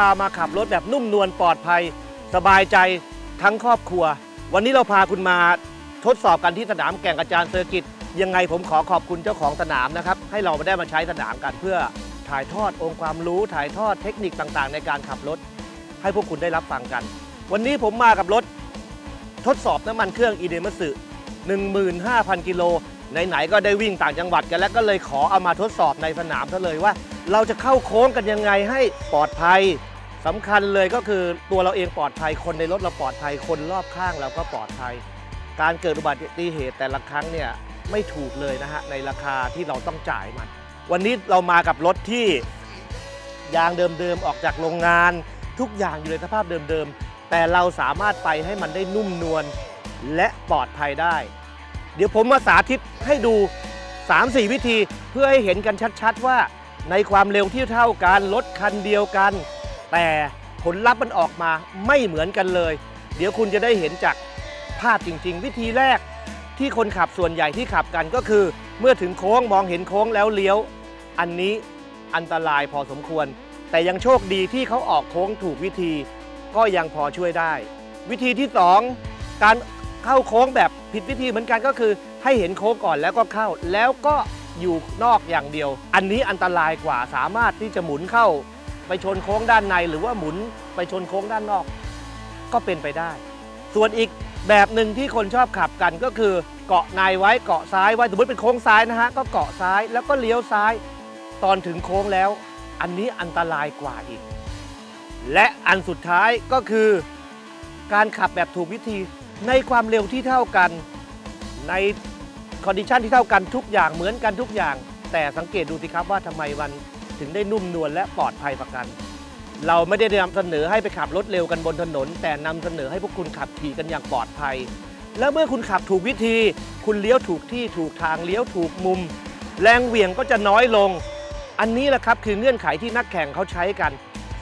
พามาขับรถแบบนุ่มนวลปลอดภัย สบายใจทั้งครอบครัว วันนี้เราพาคุณมาทดสอบกันที่สนามแก่งกระจานเซอร์กิตยังไงผมขอขอบคุณเจ้าของสนามนะครับ ให้เราได้มาใช้สนามกันเพื่อถ่ายทอดองค์ความรู้ถ่ายทอดเทคนิคต่างๆ ในการขับรถ ให้พวกคุณได้รับฟังกัน วันนี้ผมมากับรถทดสอบน้ำมันเครื่องอีเดมัสึ15,000 กิโลไหนๆก็ได้วิ่งต่างจังหวัดกันแล้วก็เลยขอเอามาทดสอบในสนามซะเลยว่า เราจะเข้าโค้งกันยังไงให้ปลอดภัย สำคัญเลยก็คือตัวเราเองปลอดภัยคนในรถเราปลอดภัยคนรอบข้างเราก็ปลอดภัย การเกิดอุบัติเหตุแต่ละครั้งเนี่ยไม่ถูกเลยนะฮะในราคาที่เราต้องจ่ายมัน วันนี้เรามากับรถที่ยางเดิมๆออกจากโรงงาน ทุกอย่างอยู่ในสภาพเดิมๆ แต่เราสามารถไปให้มันได้นุ่มนวลและปลอดภัยได้ เดี๋ยวผมมาสาธิตให้ดู 3-4 วิธีเพื่อให้เห็นกันชัดๆว่าในความเร็วที่เท่ากันรถคันเดียวกัน แต่ผลลัพธ์มันออกมาไม่เหมือนกันเลย เดี๋ยวคุณจะได้เห็นจากภาพจริง ๆ วิธีแรกที่คนขับส่วนใหญ่ที่ขับกันก็คือ เมื่อถึงโค้งมองเห็นโค้งแล้วเลี้ยว อันนี้อันตรายพอสมควร แต่ยังโชคดีที่เขาออกโค้งถูกวิธี ก็ยังพอช่วยได้ วิธีที่ 2 การเข้าโค้งแบบผิดวิธีเหมือนกันก็คือ ให้เห็นโค้งก่อนแล้วก็เข้า แล้วก็อยู่นอกอย่างเดียว อันนี้อันตรายกว่าสามารถที่จะหมุนเข้า ไปชนโค้งด้านในหรือว่าหมุนไปชนโค้งด้านนอก ก็เป็นไปได้ ส่วนอีกแบบหนึ่งที่คนชอบขับกันก็คือเกาะในไว้เกาะซ้ายไว้สมมติเป็นโค้งซ้ายนะฮะก็เกาะซ้ายแล้วก็เลี้ยวซ้าย ตอนถึงโค้งแล้ว อันนี้อันตรายกว่าอีก และอันสุดท้ายก็คือ การขับแบบถูกวิธีในความเร็วที่เท่ากันในคอนดิชันที่เท่ากันทุกอย่างเหมือนกันทุกอย่าง แต่สังเกตดูสิครับว่าทำไมมัน ถึงได้นุ่มนวลและปลอดภัยประกัน เราไม่ได้นำเสนอให้ไปขับรถเร็วกันบนถนน แต่นำเสนอให้พวกคุณขับขี่กันอย่างปลอดภัย และเมื่อคุณขับถูกวิธี คุณเลี้ยวถูกที่ถูกทางเลี้ยวถูกมุม แรงเหวี่ยงก็จะน้อยลง อันนี้แหละครับคือเงื่อนไขที่นักแข่งเขาใช้กัน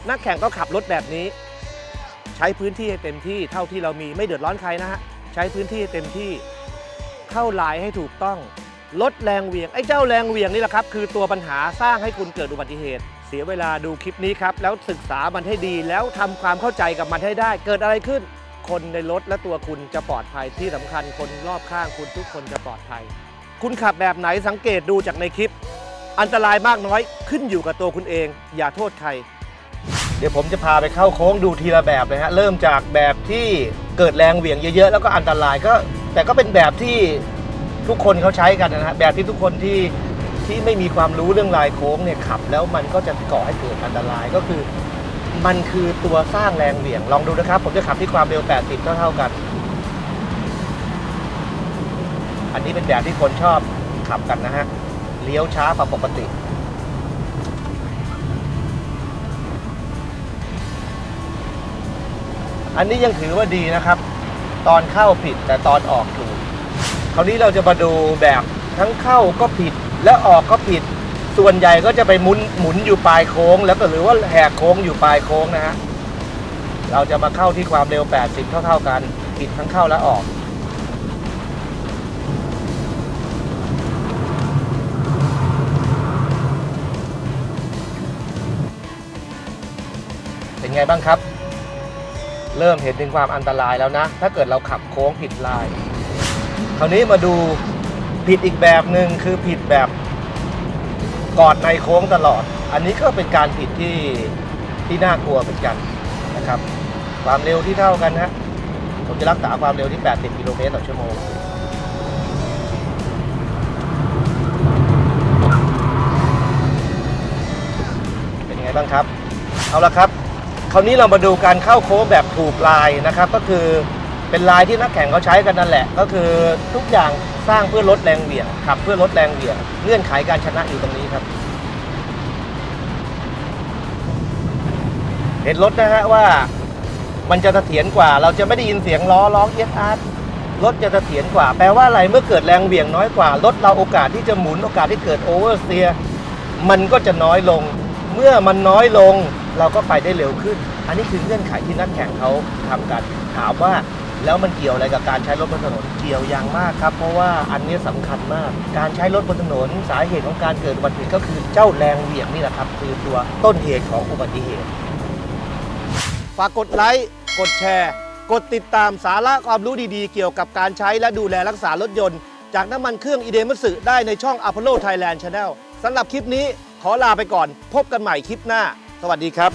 นักแข่งก็ขับรถแบบนี้ ใช้พื้นที่ให้เต็มที่เท่าที่เรามีไม่เดือดร้อนใครนะฮะใช้พื้นที่ให้เต็มที่เข้าลายให้ถูกต้อง ลดแรงเหวี่ยงไอ้เจ้าแรงเหวี่ยงนี่แหละครับ คือตัวปัญหาสร้างให้คุณเกิดอุบัติเหตุ เสียเวลาดูคลิปนี้ครับ แล้วศึกษามันให้ดีแล้วทำความเข้าใจกับมันให้ได้ เกิดอะไรขึ้น คนในรถและตัวคุณจะปลอดภัยที่สำคัญคนรอบข้างคุณทุกคนจะปลอดภัย คุณขับแบบไหนสังเกตดูจากในคลิป อันตรายมากน้อยขึ้นอยู่กับตัวคุณเอง อย่าโทษใคร เดี๋ยวผมจะพาไปเข้าโค้งดูทีละแบบเลยฮะ เริ่มจากแบบที่เกิดแรงเหวี่ยงเยอะๆ แล้วก็อันตรายก็ แต่ก็เป็นแบบที่ ทุกคนเขาใช้กันนะฮะแบบที่ทุกคนที่ที่ไม่มีความรู้เรื่องลายโค้งเนี่ยขับ แล้วมันก็จะก่อให้เกิดอันตรายก็คือ มันคือตัวสร้างแรงเหวี่ยงลองดูนะครับ ผมจะขับที่ความเร็ว 80 เท่าๆกัน อันนี้เป็นแบบที่คนชอบขับกันนะฮะเลี้ยวช้ากว่าปกติอันนี้ยังถือว่าดีนะครับ ตอนเข้าผิดแต่ตอนออกถูก ราวนี้เราจะมาดูแบบทั้งเข้าก็ผิดและออกก็ผิด ส่วนใหญ่ก็จะไปหมุนหมุนอยู่ปลายโค้ง แล้วก็หรือว่าแหกโค้งอยู่ปลายโค้งนะฮะเราจะมาเข้าที่ความเร็ว 80 เท่าๆกันผิดทั้งเข้าและออกเป็นไงบ้างครับ เริ่มเห็นถึงความอันตรายแล้วนะ ถ้าเกิดเราขับโค้งผิดลาย คราวนี้มาดูผิดอีกแบบหนึ่งคือผิดแบบกอดในโค้งตลอด อันนี้ก็เป็นการผิดที่ที่น่ากลัวเหมือนกันนะครับ ความเร็วที่เท่ากันฮะผมจะรักษาความเร็วที่ 80 กิโลเมตรต่อชั่วโมง เป็นไงบ้างครับ เอาละครับ คราวนี้เรามาดูการเข้าโค้งแบบถูกลายนะครับ ก็คือ เป็นลายที่นักแข่งเขาใช้กันนั่นแหละ ก็คือทุกอย่างสร้างเพื่อลดแรงเหวี่ยงขับเพื่อลดแรงเหวี่ยงเงื่อนไขการชนะอยู่ตรงนี้ครับ เห็นรถนะฮะว่ามันจะเสถียรกว่า เราจะไม่ได้ยินเสียงล้อร้องเอียดอาร์ตรถจะเสถียรกว่า แปลว่าอะไรเมื่อเกิดแรงเหวี่ยงน้อยกว่ารถเราโอกาสที่จะหมุนโอกาสที่เกิดโอเวอร์สเตียมันก็จะน้อยลง เมื่อมันน้อยลงเราก็ไปได้เร็วขึ้น อันนี้คือเงื่อนไขที่นักแข่งเขาทำกันถามว่า แล้วมันเกี่ยวอะไรกับการใช้รถบนถนนเกี่ยวอย่างมากครับ เพราะว่าอันนี้สำคัญมาก การใช้รถบนถนนสาเหตุของการเกิดอุบัติเหตุก็คือเจ้าแรงเหวี่ยงนี่แหละครับ คือตัวต้นเหตุของอุบัติเหตุ ฝากกดไลค์ กดแชร์ กดติดตามสาระความรู้ดีๆ เกี่ยวกับการใช้และดูแลรักษารถยนต์ จากน้ำมันเครื่องอีเดมัสึได้ในช่อง Apollo Thailand Channel สำหรับคลิปนี้ขอลาไปก่อน พบกันใหม่คลิปหน้า สวัสดีครับ